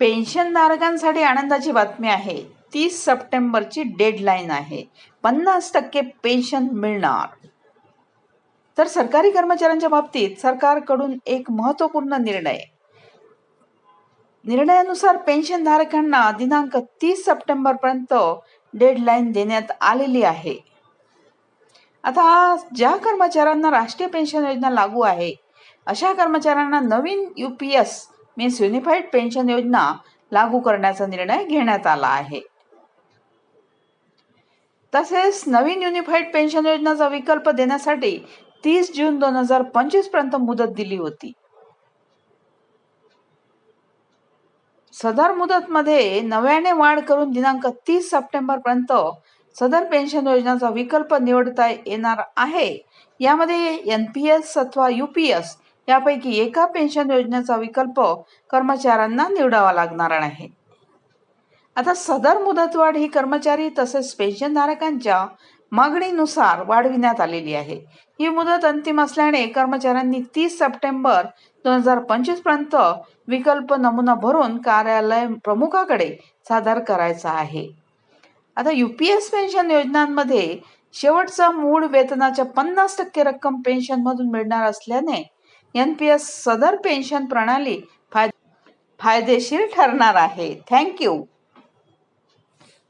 पेन्शनधारकांसाठी आनंदाची बातमी आहे. तीस सप्टेंबरची डेडलाईन आहे. पन्नास टक्के पेन्शन मिळणार. तर सरकारी कर्मचाऱ्यांच्या बाबतीत सरकारकडून एक महत्त्वपूर्ण निर्णय. निर्णयानुसार पेन्शनधारकांना दिनांक तीस सप्टेंबर पर्यंत डेडलाईन देण्यात आलेली आहे. आता ज्या कर्मचाऱ्यांना राष्ट्रीय पेन्शन योजना लागू आहे अशा कर्मचाऱ्यांना नवीन U P S means unified pension योजना लागू करण्याचा निर्णय घेण्यात आला आहे. तसेच नवीन युनिफाईड पेन्शन योजनाचा विकल्प देण्यासाठी तीस जून दोन हजार पंचवीसपर्यंत मुदत दिली होती. सदर मुदत मध्ये नव्याने वाढ करून दिनांक तीस सप्टेंबर पर्यंत सदर पेन्शन योजनाचा विकल्प निवडता येणार आहे. यामध्ये एन पी एस अथवा युपीएस यापैकी एका पेन्शन योजनेचा विकल्प कर्मचाऱ्यांना निवडावा लागणार आहे. आता सदर मुदतवाढ ही कर्मचारी तसेच पेन्शनधारकांच्या मागणीनुसार वाढविण्यात आलेली आहे. ही मुदत अंतिम असल्याने कर्मचाऱ्यांनी तीस सप्टेंबर दोन हजार पंचवीसपर्यंत विकल्प नमुना भरून कार्यालय प्रमुखाकडे सादर करायचा आहे. आता यू पी एस पेन्शन योजनांमध्ये शेवटचा मूळ वेतनाच्या पन्नास टक्के रक्कम पेन्शनमधून मिळणार असल्याने एन पी एस सदर पेन्शन प्रणाली फाय फायदेशीर ठरणार आहे. थँक्यू